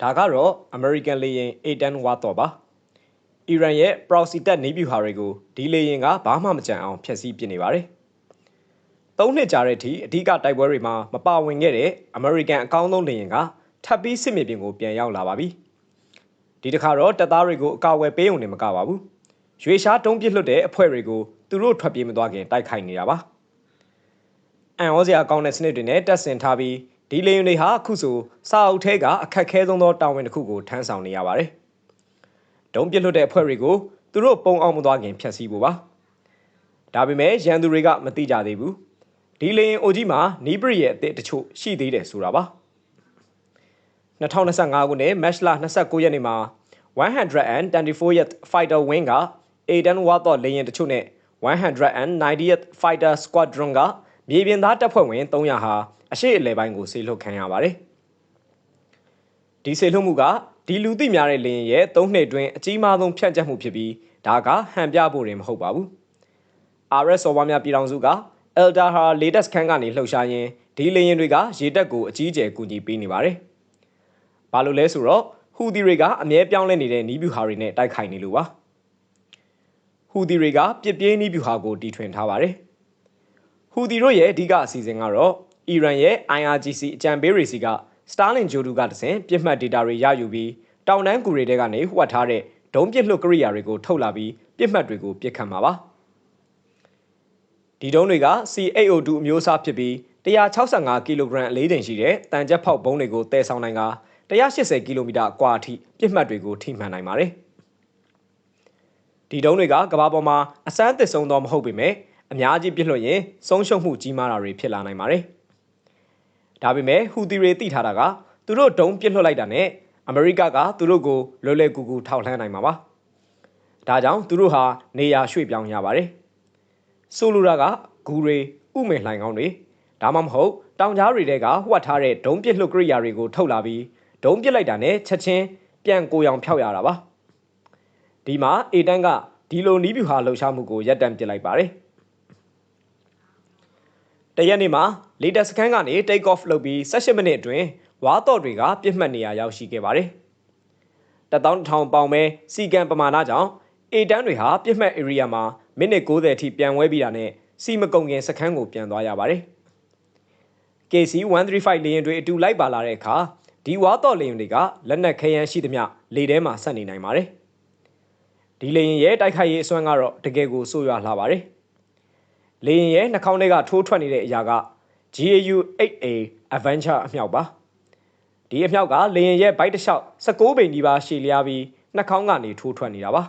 ဒါကတော့ American လေယာဉ် A10 ဝါတော့ပါအီရန်ရဲ့ proxy တပ်နေပြူဟာတွေကိုဒီလေယာဉ်ကဘာမှမကြံအောင်ဖျက်ဆီးပစ်နေပါတယ်သုံးနှစ်ကြာတဲ့အထိအဓိကတိုက်ပွဲတွေမှာမပါဝင်ခဲ့တဲ့ American အကောင်းဆုံးလေယာဉ်ကထပ်ပြီးစစ်မြေပြင်ကိုပြန်ရောက်လာပါပြီဒီတစ်ခါတော့တပ်သားတွေကိုအကာအကွယ်ပေးုံနဲ့မကပါဘူးရွေရှားတုံးပစ်လွတ်တဲ့အဖွဲ့တွေကိုသူတို့ထွက်ပြေးမသွားခင်တိုက်ခိုက်နေတာပါအန်ဩစရာကောင်းတဲ့စနစ်တွေနဲ့တက်ဆင်ထားပြီး ဒီလေယာဉ်တွေဟာအခုဆိုစာအုပ်ထဲကအခက်ခဲဆုံးသောတာဝန်တစ်ခုကိုထမ်းဆောင်နေရပါတယ်။ဒုံးပစ်လွတ်တဲ့အဖွဲ့တွေကိုသူတို့ပုံအောင်မသွားခင်ဖျက်ဆီးဖို့ပါ။ဒါပေမဲ့ရန်သူတွေကမသိကြသေးဘူး။ဒီလေယာဉ်အိုကြီးမှာနီးပရိရဲ့အသစ်တချို့ရှိသေးတယ်ဆိုတာပါ။2025ခုနှစ်မတ်လ29ရက်နေ့မှာ 124th Fighter Wing က A10 ဝါတော့လေယာဉ်တချို့နဲ့ 190th Fighter Squadron က မြေပြင်သားတပ်ဖွဲ့ဝင်300ဟာအရှိအလဲပိုင်းကိုဆေလွတ်ခံရပါတယ်။ဒီဆေလွတ်မှုကဒီလူသိများတဲ့လေရင်ရဲ့၃နှစ်တွင်းအကြီးမားဆုံးဖြန့်ကျက်မှုဖြစ်ပြီးဒါကဟန်ပြဖို့ရင်မဟုတ်ပါဘူး။ RS စော်ဝါများပြည်ထောင်စုက Elder ဟာ latest ခန်းကနေလှုပ်ရှားရင်းဒီလေရင်တွေကရေတက်ကိုအကြီးအကျယ်ကူညီပေးနေပါတယ်။ဘာလို့လဲဆိုတော့ဟူဒီတွေကအမြဲပြောင်းလဲနေတဲ့နီးဗျူဟာတွေနဲ့တိုက်ခိုက်နေလို့ပါ။ဟူဒီတွေကပြစ်ပြေးနီးဗျူဟာကိုတီထွင်ထားပါတယ်။ ဟူဒီတို့ရဲ့အဓိကအစီအစဉ်ကတော့အီရန်ရဲ့ IRGC အကြံပေးတွေစီက Starlink ဂျိုဒူကတဆင့်ပြစ်မှတ် data တွေရယူပြီးတောင်တန်းကူတွေတဲကနေဟွက်ထားတဲ့ဒုံးပစ်လွှတ်ကိရိယာတွေကိုထုတ်လာပြီးပြစ်မှတ်တွေကိုပစ်ခတ်မှာပါဒီဒုံးတွေက C802 အမျိုးအစားဖြစ်ပြီး165ကီလိုဂရမ်အလေးချိန်ရှိတဲ့တန်ကြက်ဖောက်ဘုံးတွေကိုတည်ဆောင်နိုင်က180ကီလိုမီတာအကွာအထိပြစ်မှတ်တွေကိုထိမှန်နိုင်ပါတယ်ဒီဒုံးတွေကကမ္ဘာပေါ်မှာအစမ်းသစ်ဆုံးသောမဟုတ်ပေမဲ့ အများကြီးပြစ်လွှတ်ရင်ဆုံးရှုံးမှုကြီးမားတာတွေဖြစ်လာနိုင်ပါတယ်။ဒါပေမဲ့ဟူသီတွေသိထားတာကသူတို့ဒုံးပစ်လွှတ်လိုက်တာနဲ့အမေရိကကသူတို့ကိုလွယ်လွယ်ကူကူထောက်လှမ်းနိုင်မှာပါ။ဒါကြောင့်သူတို့ဟာနေရာရွှေ့ပြောင်းရပါတယ်။ဆိုလိုတာကဂူတွေဥမေလှိုင်ကောင်းတွေဒါမှမဟုတ်တောင်ကြားတွေတဲကဟွက်ထားတဲ့ဒုံးပစ်လွှတ်ကိရိယာတွေကိုထုတ်လာပြီးဒုံးပစ်လိုက်တာနဲ့ချက်ချင်းပြန်ကိုရောင်ဖြောက်ရတာပါ။ဒီမှာအေတန်းကဒီလိုနီးဗျူဟာလှုပ်ရှားမှုကိုရပ်တန့်ပစ်လိုက်ပါတယ်။ တရက်နေ့မှာလေတက်စခန်းကနေ take off လုပ်ပြီး18မိနစ်အတွင်းဝါတော့တွေကပြစ်မှတ်နေရာရောက်ရှိခဲ့ပါတယ်။တထောင်ထောင်ပေါင်ပဲစီကံပမာဏကြောင့်အေတန်းတွေဟာပြစ်မှတ် area မှာမိနစ်60အထိပြန်ဝဲပြီးတာနဲ့စီမကုံခင်စခန်းကိုပြန်သွားရပါတယ်။ KC 135လေယာဉ်တွေအတူလိုက်ပါလာတဲ့အခါဒီဝါတော့လေယာဉ်တွေကလက်နက်ခဲယမ်းရှိသမျှလေထဲမှာဆက်နေနိုင်ပါတယ်။ဒီလေယာဉ်ရဲ့တိုက်ခိုက်ရေးအစွမ်းကတော့တကယ်ကိုဆိုးရွားလာပါတယ်။ လေရင်ရဲ့နှာခေါင်းထဲကထိုးထွက်နေတဲ့အရာက GAU 8A Adventure အမြောက်ပါဒီအမြောက်ကလေရင်ရဲ့ဘိုက်တစ်လျှောက်16ပိန်ဒီပါရှည်လျားပြီးနှာခေါင်းကနေထိုးထွက်နေတာပါ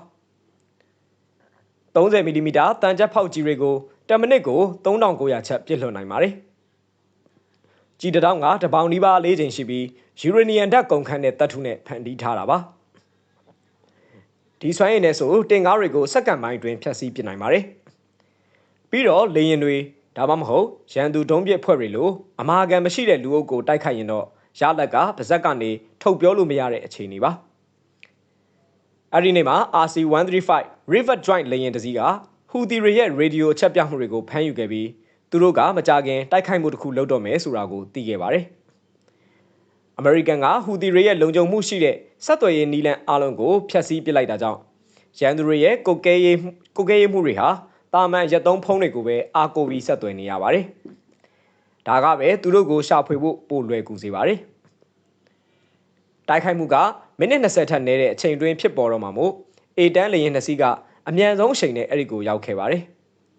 30မီလီမီတာတန်ချက်ဖောက်ကြီးတွေကို10မိနစ်ကို3900ချက်ပြစ်လွှတ်နိုင်ပါတယ်ကြီးတတောင်းကတပေါင်ဒီပါလေးချိန်ရှိပြီးယူရေနီယံဓာတ်ကုန်ခန်းတဲ့တပ်ထုနဲ့ဖန်တီးထားတာပါဒီဆွမ်းရည်နဲ့ဆိုတင်ကားတွေကိုစက္ကန့်ပိုင်းတွင်ဖျက်ဆီးပစ်နိုင်ပါတယ် ပြီးတော့လေရင်တွေဒါမှမဟုတ်ရန်သူဒုံးပစ်ဖွဲ့တွေလိုအမာခံမရှိတဲ့လူအုပ်ကိုတိုက်ခိုက်ရင်တော့ရလက်ကပါဇက်ကနေထုတ်ပြောလို့မရတဲ့အခြေအနေပါအဲ့ဒီနေ့မှာ RC135 River Joint လေယာဉ်တစ်စီးကဟူသီတွေရဲ့ရေဒီယိုအချက်ပြမှုတွေကိုဖမ်းယူခဲ့ပြီးသူတို့ကမကြခင်တိုက်ခိုက်မှုတစ်ခုလုပ်တော့မယ်ဆိုတာကိုသိခဲ့ပါတယ်အမေရိကန်ကဟူသီတွေရဲ့လုံခြုံမှုရှိတဲ့ဆက်သွယ်ရေးနီလန်အားလုံးကိုဖျက်ဆီးပစ်လိုက်တာကြောင့်ရန်သူတွေရဲ့ကိုကဲရေးကိုကဲရေးမှုတွေဟာ တာမန်ရက်သုံးဖုံးတွေကိုပဲအာကိုပြီးဆက်သွယ်နေရပါတယ်။ဒါကပဲသူတို့ကိုရှာဖွေဖို့ပိုလွယ်ကူစေပါတယ်။တိုက်ခိုက်မှုကမိနစ်20ထက်နည်းတဲ့အချိန်တွင်းဖြစ်ပေါ်တော့မှာမို့အေတန်းလေရင်နှစ်စီးကအမြန်ဆုံးအချိန်နဲ့အဲ့ဒီကိုရောက်ခဲ့ပါတယ်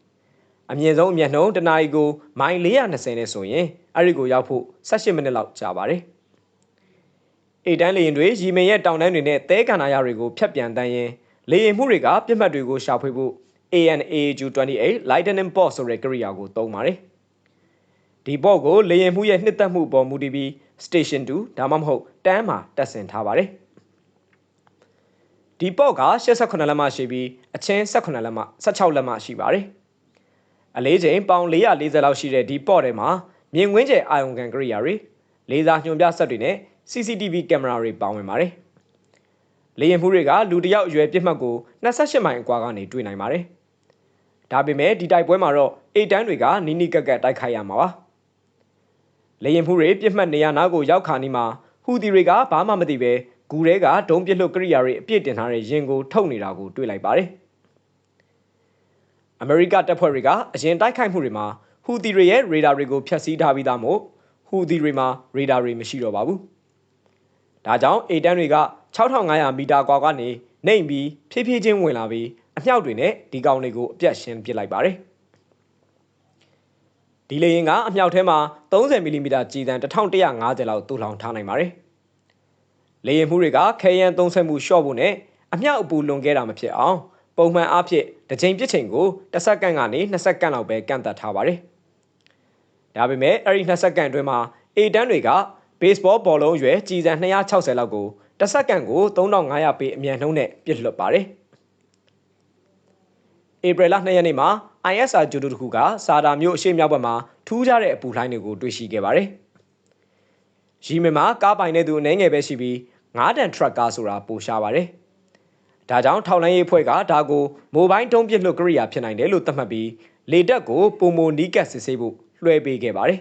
။အမြင့်ဆုံးအမျက်နှုံးတနာရီကိုမိုင်420နဲ့ဆိုရင်အဲ့ဒီကိုရောက်ဖို့18မိနစ်လောက်ကြာပါတယ်။အေတန်းလေရင်တွေရီမင်ရဲ့တောင်တန်းတွေနဲ့သဲကန္နာရတွေကိုဖျက်ပြန်တန်းရင်လေရင်မှုတွေကပြစ်မှတ်တွေကိုရှာဖွေဖို့ ANAU28 Lightning Bolt ဆိုတဲ့ကိရိယာကိုသုံးပါတယ်။ဒီ bolt ကိုလေယာဉ်မှုရဲ့နှစ်သက်မှုပေါ်မူတည်ပြီး Station 2ဒါမှမဟုတ်တန်းမှာတက်ဆင်ထားပါတယ်။ဒီ bolt က88လက်မရှိပြီးအချင်း18လက်မ16လက်မရှိပါတယ်။အလေးချိန်ပေါင်440လောက်ရှိတဲ့ဒီ bolt ထဲမှာမြင်ကွင်းကျယ်အာယုံခံကိရိယာတွေလေဆာညွှန်ပြစက်တွေနဲ့ CCTV ကင်မရာတွေပါဝင်ပါတယ်။လေယာဉ်မှုတွေကလူတယောက်အရွယ်ပြစ်မှတ်ကို28မိုင်အကွာကနေတွေ့နိုင်ပါတယ်။ ဒါပေမဲ့ဒီတိုက်ပွဲမှာတော့အေတန်းတွေကနီးနီးကက်ကက်တိုက်ခိုက်ရမှာပါလေရင်မှုတွေပြစ်မှတ်နေရနာကိုရောက်ခါနီးမှာဟဟူသီတွေကဘာမှမသိပဲဂူထဲကဒုံးပစ်လွတ်ကိရိယာတွေအပြည့်တင်ထားတဲ့ရင်ကိုထုတ်နေတာကိုတွေ့လိုက်ပါတယ်။အမေရိကတပ်ဖွဲ့တွေကအရင်တိုက်ခိုက်မှုတွေမှာဟူသီတွေရဲ့ရေဒါတွေကိုဖျက်ဆီးထားပြီးသားမို့ဟူသီတွေမှာရေဒါတွေမရှိတော့ပါဘူး။ဒါကြောင့်အေတန်းတွေက6500မီတာကွာကနေနှိမ်ပြီးဖြည်းဖြည်းချင်းဝင်လာပြီး အမြောက်တွေနဲ့ဒီကောင်တွေကိုအပြတ်ရှင်းပစ်လိုက်ပါတယ်။ဒီလေရင်ကအမြောက်ထဲမှာ30မီလီမီတာကြည်တန်း1150လောက်တူလောင်ထားနိုင်ပါတယ်။လေရင်မှုတွေကခဲယမ်းသုံးဆက်မှုလျှော့ဖို့နဲ့အမြောက်အပူလွန်ခဲ့တာမဖြစ်အောင်ပုံမှန်အားဖြင့်တစ်ချိန်ပြစ်ချိန်ကိုတစ်စက္ကန့်ကနေ2စက္ကန့်လောက်ပဲကန့်သတ်ထားပါတယ်။ဒါပေမဲ့အဲ့ဒီ2စက္ကန့်အတွင်းမှာအေတန်းတွေကဘေ့စ်ဘောဘောလုံးရွယ်ကြည်စံ260လောက်ကိုတစ်စက္ကန့်ကို3500ပေအမြန်နှုန်းနဲ့ပစ်လွှတ်ပါတယ်။ ဧပြီလ2ရက်နေ့မှာ ISR ဂျူဒိုတခုကစာဒါမြို့အရှိမြောက်ဘက်မှာထူးခြားတဲ့အပူလှိုင်းတွေကိုတွေ့ရှိခဲ့ပါတယ်။ရီမင်မှာကားပိုင်တဲ့သူအနေငယ်ပဲရှိပြီး9တန်ထရက်ကားဆိုတာပိုရှားပါတယ်။ဒါကြောင့်ထောက်လိုင်းရေးဖွဲ့ကဒါကိုမိုဘိုင်းတုံးပစ်လွှတ်ကရိယာဖြစ်နိုင်တယ်လို့သတ်မှတ်ပြီးလေတက်ကိုပုံမနီးကတ်စစ်ဆေးဖို့လွှဲပေးခဲ့ပါတယ်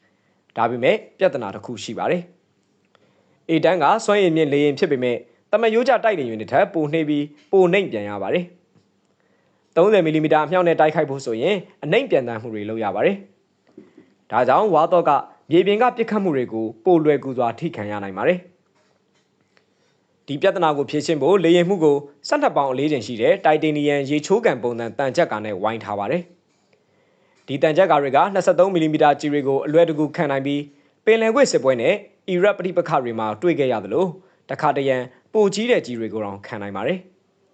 ။ဒါပေမဲ့ပြဿနာတစ်ခုရှိပါတယ်။အေတန်းကစွမ်းရည်မြင့်လေရင်ဖြစ်ပေမဲ့တမယိုးကြတိုက်လေရင်တွေထက်ပိုနှိပ်ပြီးပိုနှိမ့်ပြန်ရပါတယ်။ 30မီလီမီတာအမြောက်နဲ့တိုက်ခိုက်ဖို့ဆိုရင်အနှိမ့်ပြန်တမ်းမှုတွေလုပ်ရပါတယ်။ဒါကြောင့်ဝါတော့ကမြေပြင်ကပြစ်ခတ်မှုတွေကိုပိုလွယ်ကူစွာထိခံရနိုင်ပါတယ်။ဒီပြဿနာကိုဖြေရှင်းဖို့လေရင်မှုကို12ပေါင်အလေးချိန်ရှိတဲ့တိုက်တေနီယမ်ရေချိုးကန်ပုံစံတန်ကြက်ကနဲ့ဝိုင်းထားပါတယ်။ဒီတန်ကြက်ကတွေက23မီလီမီတာကြီးတွေကိုအလွယ်တကူခံနိုင်ပြီးပင်လယ်ကွေ့စစ်ပွဲနဲ့အီရတ်ပဋိပက္ခတွေမှာတွေ့ခဲ့ရသလိုတခါတရံပိုကြီးတဲ့ကြီးတွေကိုတော့ခံနိုင်ပါတယ်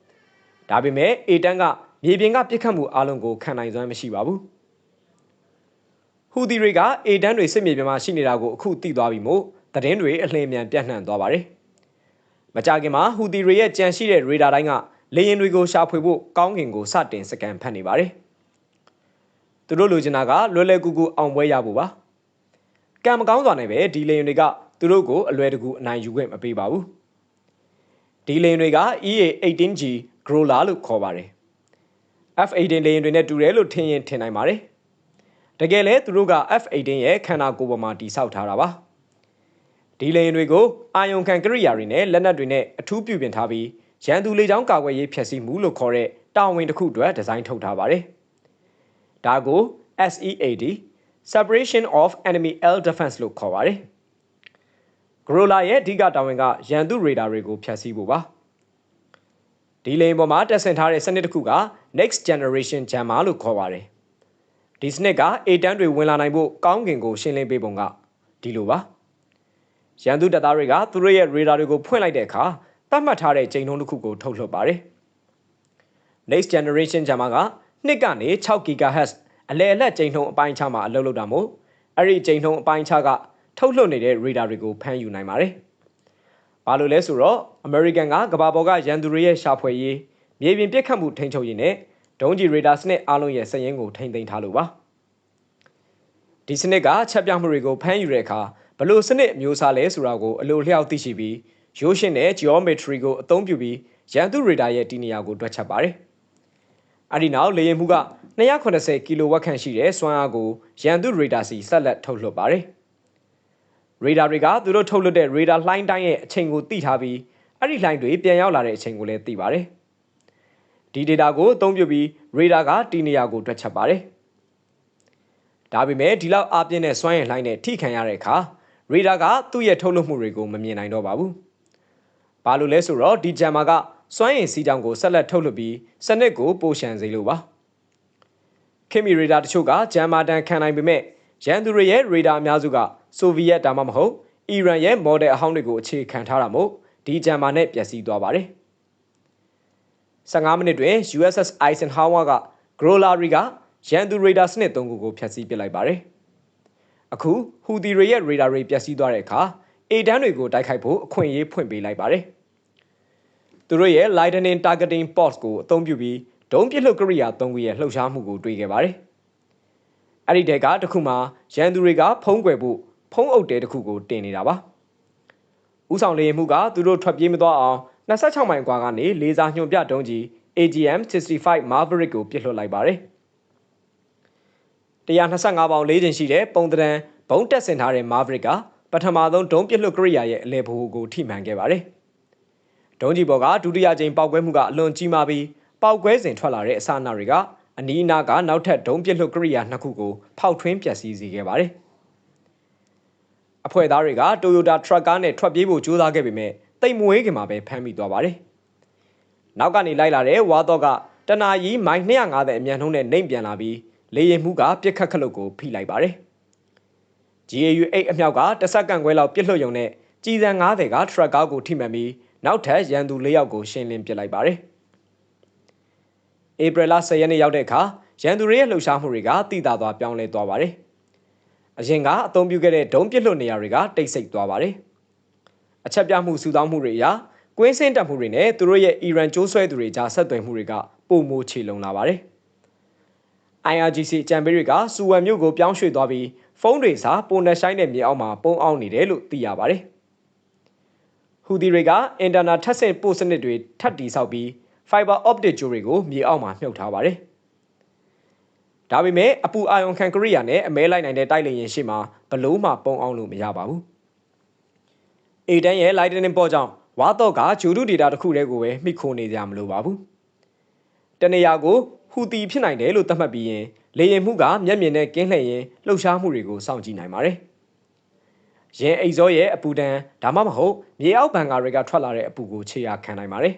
။ဒါပေမဲ့အေတန်က မြေပြင်ကပြစ်ခတ်မှုအလုံးကိုခံနိုင်စွမ်းမရှိပါဘူး။ဟူသီတွေကအေတန်းတွေစစ်မြေပြင်မှာရှိနေတာကိုအခုသိသွားပြီမို့သတင်းတွေအလင်းမြန်ပြန့်နှံ့သွားပါတယ်။မကြခင်မှာဟူသီတွေရဲ့ကြံရှိတဲ့ရေဒါတိုင်းကလေယာဉ်တွေကိုရှာဖွေဖို့ကောင်းကင်ကိုစတင်စကန်ဖတ်နေပါတယ်။သူတို့လိုချင်တာကလွယ်လွယ်ကူကူအောင်ပွဲရဖို့ပါ။ကံမကောင်းစွာနဲ့ပဲဒီလေယာဉ်တွေကသူတို့ကိုအလွယ်တကူအနိုင်ယူခွင့်မပေးပါဘူး။ဒီလေယာဉ်တွေက EA18G Growler လို့ခေါ်ပါတယ်။ F18 လေယာဉ်တွေနဲ့တူတယ်လို့ထင်ရင်ထင်နိုင်ပါတယ်။တကယ်လဲသူတို့က F18 ရဲ့ခန္ဓာကိုယ်ပေါ်မှာတိစောက်ထားတာပါ။ဒီလေယာဉ်တွေကိုအာယုံခံကရိယာတွေနဲ့လက်နက်တွေနဲ့အထူးပြုပြင်ထားပြီးရန်သူလေကြောင်းကာကွယ်ရေးဖျက်ဆီးမှုလို့ခေါ်တဲ့တာဝန်တစ်ခုအတွက်ဒီဇိုင်းထုတ်ထားပါတယ်။ဒါကို SEAD Separation of Enemy Air Defense လို့ခေါ်ပါတယ်။ Grola ရဲ့အဓိကတာဝန်ကရန်သူရေဒါတွေကိုဖျက်ဆီးဖို့ပါ။ ဒီလိန်ပေါ်မှာတက်ဆင်ထားတဲ့စနစ်တစ်ခုက next generation jammer လို့ခေါ်ပါတယ်ဒီစနစ်က A တန်းတွေဝင်လာနိုင်ဖို့ကောင်းကင်ကိုရှင်းလင်းပေးပုံကဒီလိုပါရန်သူတပ်သားတွေကသူတို့ရဲ့ radar တွေကိုဖွင့်လိုက်တဲ့အခါသတ်မှတ်ထားတဲ့ချိန်နှုန်းတစ်ခုကိုထုတ်လွှတ်ပါတယ် next generation jammer ကနှစ်ကနေ6 GHz အလဲအလက်ချိန်နှုန်းအပိုင်းခြားမှာအလုပ်လုပ်တာမို့အဲ့ဒီချိန်နှုန်းအပိုင်းခြားကထုတ်လွှတ်နေတဲ့ radar တွေကိုဖမ်းယူနိုင်ပါတယ်ဘာလို့လဲဆိုတော့ American ကကဘာပေါ်ကရန်သူတွေရဲ့ရှာဖွေရေးမြေပြင်ပစ်ခတ်မှုထိန်းချုပ်ရေးနဲ့ဒုံးကျည်ရေဒါစနစ်အားလုံးရဲ့စည်ရင်းကိုထိန်းသိမ်းထားလို့ပါဒီစနစ်ကချက်ပြမှုတွေကိုဖမ်းယူတဲ့အခါဘလို့စနစ်မျိုးစားလဲဆိုတာကိုအလိုလျောက်သိရှိပြီးရိုးရှင်းတဲ့ geometry ကိုအသုံးပြုပြီးရန်သူရေဒါရဲ့တည်နေရာကိုတွက်ချက်ပါတယ်အဲ့ဒီနောက်လေယာဉ်မှုက280ကီလိုဝက်ခန့်ရှိတဲ့စွမ်းအားကိုရန်သူရေဒါစီဆက်လက်ထုတ်လွှတ်ပါတယ်ရေဒါတွေကသူတို့ထုတ်လွှတ်တဲ့ရေဒါလှိုင်းတိုင်းရဲ့အချိန်ကိုသိထားပြီး အဲ့ဒီလှိုင်းတွေပြန်ရောက်လာတဲ့အချိန်ကိုလည်းသိပါတယ်။ဒီ data ကိုအသုံးပြုပြီးရေဒါကတီနေရာကိုတွက်ချက်ပါတယ်။ဒါပေမဲ့ဒီလောက်အပြင်းနဲ့စွမ်းရည်လှိုင်းနဲ့ထိခံရတဲ့အခါရေဒါကသူ့ရဲ့ထုတ်လွှတ်မှုတွေကိုမမြင်နိုင်တော့ပါဘူး။ဘာလို့လဲဆိုတော့ဒီဂျမ်မာကစွမ်းရည်စီးကြောင်ကိုဆက်လက်ထုတ်လွှတ်ပြီးစနစ်ကိုပိုရှန်စေလို့ပါ။ခင်မီရေဒါတချို့ကဂျမ်မာတန်ခံနိုင်ပေမဲ့ရန်သူတွေရဲ့ရေဒါအများစုကဆိုဗီယက်ဒါမှမဟုတ်အီရန်ရဲ့မော်ဒယ်အဟောင်းတွေကိုအခြေခံထားတာမို့ ဒီဂျမ်မာနဲ့ပျက်စီးသွားပါတယ်15မိနစ်တွင် USS Eisenhower က Growlery ကရန်သူရေဒါစနစ်3ခုကိုဖျက်ဆီးပစ်လိုက်ပါတယ်အခုဟူဒီတွေရဲ့ရေဒါတွေပျက်စီးသွားတဲ့အခါအေတန်းတွေကိုတိုက်ခိုက်ဖို့အခွင့်အရေးဖွင့်ပေးလိုက်ပါတယ်သူတို့ရဲ့ lightning targeting pods ကိုအသုံးပြုပြီးဒုံးပစ်လွှတ်ကရိယာ3ခုရဲ့လှုပ်ရှားမှုကိုတွေ့ခဲ့ပါတယ်အဲ့ဒီတဲကတခုမှရန်သူတွေကဖုံးကွယ်ဖို့ဖုံးအုပ်တဲတစ်ခုကိုတင်နေတာပါ။ ဥဆောင်လေမှုကသူတို့ထွက်ပြေးမသွားအောင်26မိုင်ကွာကနေလေစာညွန်ပြတုံးကြီး AGM 65 Maverick ကိုပစ်လွှတ်လိုက်ပါတယ်။125ပေါင်၄ချိန်ရှိတဲ့ပုံတံဘုံတက်ဆင်ထားတဲ့ Maverick ကပထမဆုံးဒုံးပစ်လွတ်ကရိယာရဲ့အလဲဘိုးကိုထိမှန်ခဲ့ပါတယ်။ဒုံးကြီးပေါ်ကဒုတိယကြိမ်ပောက်ကွဲမှုကအလွန်ကြီးမားပြီးပောက်ကွဲစဉ်ထွက်လာတဲ့အစအနတွေကအနီးအနားကနောက်ထပ်ဒုံးပစ်လွတ်ကရိယာနှစ်ခုကိုဖောက်ထွင်းပျက်စီးစေခဲ့ပါတယ်။ အဖွဲ့သားတွေကတိုယိုတာထရက်ကားနဲ့ထွက်ပြေးဖို့ကြိုးစားခဲ့ပေမဲ့တိတ်မွေးခင်မှာပဲဖမ်းမိသွားပါတယ်။နောက်ကနေလိုက်လာတဲ့ဝါတော့ကတနာရီမိုင်250အမြန်နှုန်းနဲ့နှိမ်ပြန်လာပြီးလေရင်မှုကပြစ်ခတ်ခလုတ်ကိုဖိလိုက်ပါတယ်။ GAU 8 အမြောက်ကတစ်စက္ကန့်ခွဲလောက်ပြစ်လွှတ်ယုံနဲ့ကြီးစံ90ကထရက်ကားကိုထိမှန်ပြီးနောက်ထပ်ရန်သူ၄ယောက်ကိုရှင်းလင်းပစ်လိုက်ပါတယ်။ဧပြီလ10ရက်နေ့ရောက်တဲ့အခါရန်သူတွေရဲ့လှုပ်ရှားမှုတွေကတိတာသွားပြောင်းလဲသွားပါတယ်။ အရင်ကအသုံးပြုခဲ့တဲ့ဒုံးပစ်လွှတ်နေရာတွေကတိတ်ဆိတ်သွားပါတယ်။အချက်ပြမှုစုဆောင်းမှုတွေအရကွင်းစင်းတက်မှုတွေနဲ့သူတို့ရဲ့အီရန်ကျိုးဆွဲသူတွေကြားဆက်သွယ်မှုတွေကပုံမိုချေလုံလာပါတယ်။ IRGC အကြံပေးတွေကစူဝမ်မြို့ကိုပြောင်းရွှေ့သွားပြီးဖုန်းတွေစာပုံနဲ့ဆိုင်တဲ့မြေအောက်မှာပုံအောင်နေတယ်လို့သိရပါတယ်။ဟူဒီတွေကအင်တာနက်ထပ်ဆင့်ပို့စနစ်တွေထပ်တီဆောက်ပြီး fiber optic ကြိုးတွေကိုမြေအောက်မှာမြုပ်ထားပါတယ်။ ဒါပေမဲ့အပူအာယုံခံကရိယာနဲ့အမဲလိုက်နိုင်တဲ့တိုက်လေရင်ရှိမှာဘလို့မှပုံအောင်လို့မရပါဘူး။အေတန်ရဲ့ lightning ပေါ်ကြောင့်ဝါတော့ကဂျူဒူဒေတာတစ်ခုတည်းကိုပဲမိခိုနေကြမလို့ပါဘူး။တနေရာကိုဟူတီဖြစ်နိုင်တယ်လို့သတ်မှတ်ပြီးရင်လေရင်မှုကမျက်မြင်နဲ့ကင်းလှည့်ရင်လှုပ်ရှားမှုတွေကိုစောင့်ကြည့်နိုင်ပါတယ်။ရင်အိတ်ဇောရဲ့အပူဒဏ်ဒါမှမဟုတ်မြေအောက်ဘန်ကာတွေကထွက်လာတဲ့အပူကိုခြေရာခံနိုင်ပါတယ်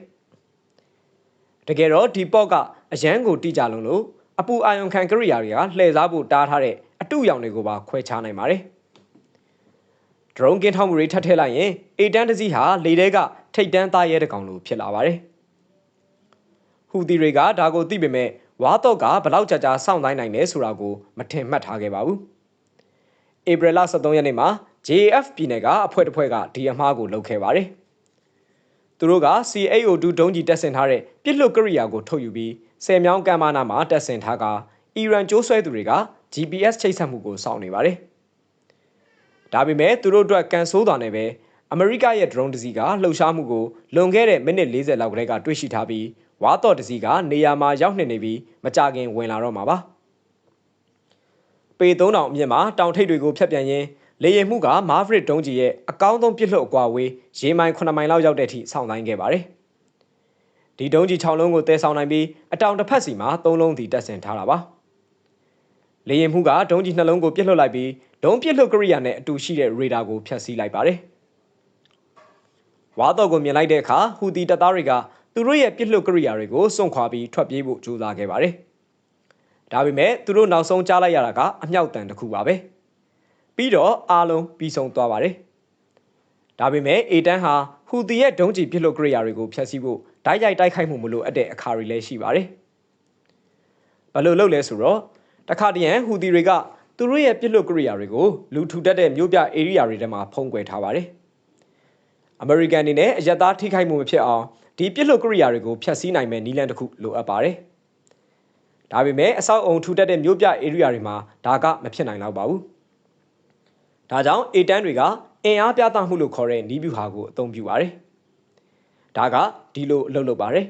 ။တကယ်တော့ဒီပေါ့ကအရန်ကိုတိကြလုံးလို့ အပူအာယုံခံကရိယာတွေကလှည့်စားဖို့တားထားတဲ့အတုရောင်တွေကိုပါခွဲခြားနိုင်ပါတယ်။ drone ကင်းထောက်မှုတွေထပ်ထည့်လိုက်ရင်အေတန်းတစည်းဟာလေထဲကထိတ်တန်းသားရဲတကောင်လိုဖြစ်လာပါတယ်။ဟူသီတွေကဒါကိုသိပေမဲ့ဝါတော့ကဘလောက်ကြာကြာစောင့်တိုင်းနိုင်လဲဆိုတာကိုမထင်မှတ်ထားခဲ့ပါဘူး။ဧပြီလ23ရက်နေ့မှာ JF ပြည်နယ်ကအဖွဲ့တစ်ဖွဲ့ကဒီအမှားကိုလုပ်ခဲ့ပါတယ်။သူတို့က CAO2 ဒုံးကြီးတက်ဆင်ထားတဲ့ပြစ်လွတ်ကရိယာကိုထုတ်ယူပြီး ဆယ်မြောင်းကမ်းမနာမှာတက်ဆင်ထားကအီရန်ကျိုးဆွဲသူတွေက GPS ချိတ်ဆက်မှုကိုစောင့်နေပါတယ်။ဒါပေမဲ့သူတို့အတွက်ကန်ဆိုးတာနဲ့ပဲအမေရိကရဲ့ drone တစ်စီးကလှုပ်ရှားမှုကိုလွန်ခဲ့တဲ့မိနစ်40လောက်ကလေးကတွေ့ရှိထားပြီးဝါတော့တစ်စီးကနေရာမှာရောက်နေနေပြီးမကြခင်ဝင်လာတော့မှာပါပေ3000အမြင့်မှာတောင်ထိပ်တွေကိုဖြတ်ပြန်ရင်းလေရင်မှုကမာဗရစ်ဒုံးကြီးရဲ့အကောင်းဆုံးပြစ်လွတ်အကွာဝေးရေမိုင်9မိုင်လောက်ရောက်တဲ့အထိဆောင်းတိုင်းခဲ့ပါတယ် ဒီဒုံးကြီး6လုံးကိုတဲဆောင်နိုင်ပြီးအတောင်တစ်ဖက်စီမှာ3လုံးစီတက်ဆင်ထားတာပါလေရင်မှုကဒုံးကြီးနှလုံးကိုပြစ်လွတ်လိုက်ပြီးဒုံးပြစ်လွတ်ကရိယာနဲ့အတူရှိတဲ့ရေဒါကိုဖျက်ဆီးလိုက်ပါတယ်ဝါတော့ကိုမြင်လိုက်တဲ့အခါဟူတီတပ်သားတွေကသူတို့ရဲ့ပြစ်လွတ်ကရိယာတွေကိုစွန့်ခွာပြီးထွက်ပြေးဖို့ကြိုးစားခဲ့ပါတယ်။ဒါပေမဲ့သူတို့နောက်ဆုံးကြားလိုက်ရတာကအမြောက်တန်တစ်ခုပါပဲ။ပြီးတော့အားလုံးပြီးဆုံးသွားပါတယ်။ဒါပေမဲ့အေတန်ဟာဟူတီရဲ့ဒုံးကျည်ပြစ်လွတ်ကရိယာတွေကိုဖျက်ဆီးဖို့ ဓာတ်ရိုက်တိုက်ခိုက်မှုမလို့အပ်တဲ့အခါတွေလည်းရှိပါတယ်။ဘယ်လိုလုပ်လဲဆိုတော့တခါတရံဟူတီတွေကသူတို့ရဲ့ပြစ်လွတ်ကရိယာတွေကိုလူထူတတ်တဲ့မြို့ပြဧရိယာတွေထဲမှာဖုံးကွယ်ထားပါတယ်။အမေရိကန်အနေနဲ့အယက်သားထိခိုက်မှုမဖြစ်အောင်ဒီပြစ်လွတ်ကရိယာတွေကိုဖျက်ဆီးနိုင်မဲ့နည်းလမ်းတစ်ခုလိုအပ်ပါတယ်။ဒါပေမဲ့အဆောက်အုံထူထပ်တဲ့မြို့ပြဧရိယာတွေမှာဒါကမဖြစ်နိုင်တော့ပါဘူး။ဒါကြောင့်အေတန်းတွေကအင်အားပြသမှုလို့ခေါ်တဲ့နီးဗျူဟာကိုအသုံးပြုပါတယ်။ ဒါကဒီလိုအလုပ်လုပ်ပါတယ်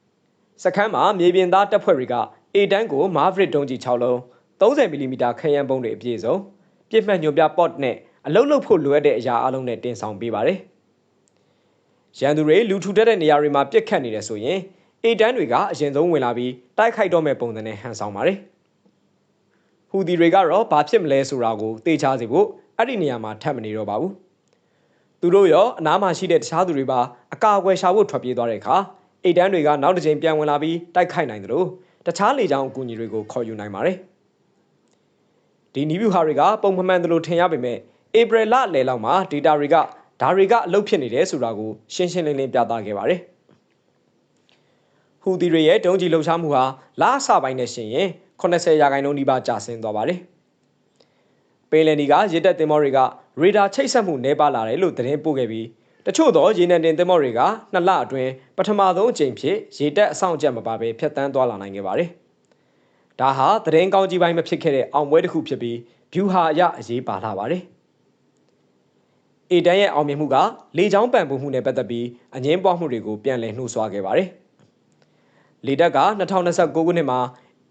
။စခန်းမှာမြေပြင်သားတပ်ဖွဲ့တွေကအေတန်းကိုမာဗရစ်ဒုံးကြီး6လုံး30မီလီမီတာခရမ်းပုံးတွေအပြည့်စုံပြစ်မှတ်ညွှန်ပြပေါ့တ်နဲ့အလုတ်လုတ်ဖို့လိုအပ်တဲ့အရာအလုံးနဲ့တင်ဆောင်ပေးပါတယ်။ရန်သူတွေလူထူထပ်တဲ့နေရာတွေမှာပြစ်ခတ်နေတယ်ဆိုရင်အေတန်းတွေကအရင်ဆုံးဝင်လာပြီးတိုက်ခိုက်တော့မဲ့ပုံစံနဲ့ဟန်ဆောင်ပါတယ်။ဟူဒီတွေကတော့ဘာဖြစ်မလဲဆိုတာကိုသိချစေဖို့အဲ့ဒီနေရာမှာထပ်မနေတော့ပါဘူး။ သူတို့ရောအနားမှာရှိတဲ့တခြားသူတွေပါအကာအကွယ်ရှာဖို့ထွက်ပြေးသွားတဲ့အခါအေတန်းတွေကနောက်တစ်ချိန်ပြန်ဝင်လာပြီးတိုက်ခိုက်နိုင်တယ်လို့တခြားလေကြောင်းအကူအညီတွေကိုခေါ်ယူနိုင်ပါတယ်။ဒီနီးဗျူဟာတွေကပုံမှန်တယ်လို့ထင်ရပေမဲ့ဧပြီလလယ်လောက်မှာဒေတာတွေကဒါတွေကအလုပ်ဖြစ်နေတယ်ဆိုတာကိုရှင်းရှင်းလင်းလင်းပြသခဲ့ပါတယ်။ဟူသီတွေရဲ့ဒုံးကျည်လှုပ်ရှားမှုဟာလအစပိုင်းနဲ့ရှင်ရင်80ရာခိုင်နှုန်းနီးပါးကျဆင်းသွားပါတယ်။ ပေလန်ဒီကရေတပ်သင်္ဘောတွေကရေဒါချိတ်ဆက်မှုနှဲပါလာတယ်လို့သတင်းပို့ခဲ့ပြီးတချို့သောရေနံတင်သင်္ဘောတွေကနှစ်လအတွင်းပထမဆုံးအကြိမ်ဖြစ်ရေတပ်အဆောင်အကျက်မပါဘဲဖျက်ဆီးသွားလာနိုင်ခဲ့ပါတယ်။ဒါဟာသတင်းကောင်းကြီးပိုင်းမဖြစ်ခဲ့တဲ့အောင်ပွဲတစ်ခုဖြစ်ပြီးဗျူဟာအရအရေးပါလာပါတယ်။အေတန်းရဲ့အောင်မြင်မှုကလေကြောင်းပံ့ပိုးမှုနဲ့ပတ်သက်ပြီးအငင်းပွားမှုတွေကိုပြန်လည်နှိုးဆွားခဲ့ပါတယ်။လေတပ်က2029ခုနှစ်မှာ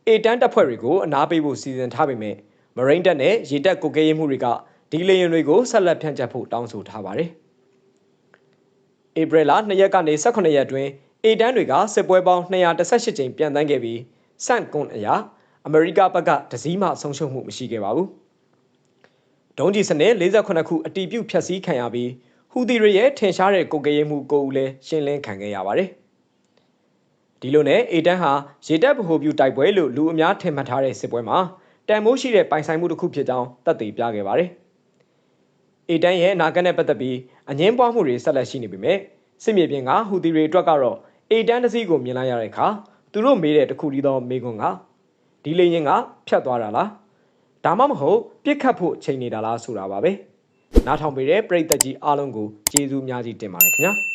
အေတန်းတပ်ဖွဲ့တွေကိုအနားပေးဖို့စီစဉ်ထားပေမဲ့ မရိန်းတပ်နဲ့ရေတပ်ကိုကဲရေးမှုတွေကဒီလေရင်တွေကိုဆက်လက်ဖြန့်ကျက်ဖို့တောင်းဆိုထားပါတယ်။ဧပြီလ2ရက်ကနေ18ရက်အတွင်းအေတန်းတွေကစစ်ပွဲပေါင်း218ကြိမ်ပြန်တန်းခဲ့ပြီးစန့်ကွန်အရာအမေရိကဘက်ကတစည်းမှဆုံးရှုံးမှုမရှိခဲ့ပါဘူး။ဒုံးကြီးစနစ်48ခုအတီးပြုတ်ဖျက်ဆီးခံရပြီးဟူသီတွေရဲ့ထင်ရှားတဲ့ကိုယ်ကရေးမှုကိုဦးလည်းရှင်းလင်းခံခဲ့ရပါတယ်။ဒီလိုနဲ့အေတန်းဟာရေတပ်ဗဟိုပြုတိုက်ပွဲလို့လူအများထင်မှတ်ထားတဲ့စစ်ပွဲမှာ တန်မိုးရှိတဲ့ပိုင်ဆိုင်မှုတစ်ခုဖြစ်ကြောင်းသက်သေပြခဲ့ပါတယ်။အေတန်းရဲ့အနာဂတ်နဲ့ပတ်သက်ပြီးအငင်းပွားမှုတွေဆက်လက်ရှိနေပေမဲ့စစ်မြေပြင်ကဟူသီတွေအတွက်ကတော့အေတန်းတစ်စီးကိုမြင်လိုက်ရတဲ့အခါသူတို့မေးတဲ့တစ်ခုတည်းသောမေးခွန်းကဒီလေရင်ကဖြတ်သွားတာလားဒါမှမဟုတ်ပြစ်ခတ်ဖို့ချိန်နေတာလားဆိုတာပါပဲနားထောင်ပေးတဲ့ပရိသတ်ကြီးအားလုံးကိုကျေးဇူးအများကြီးတင်ပါတယ်ခင်ဗျာ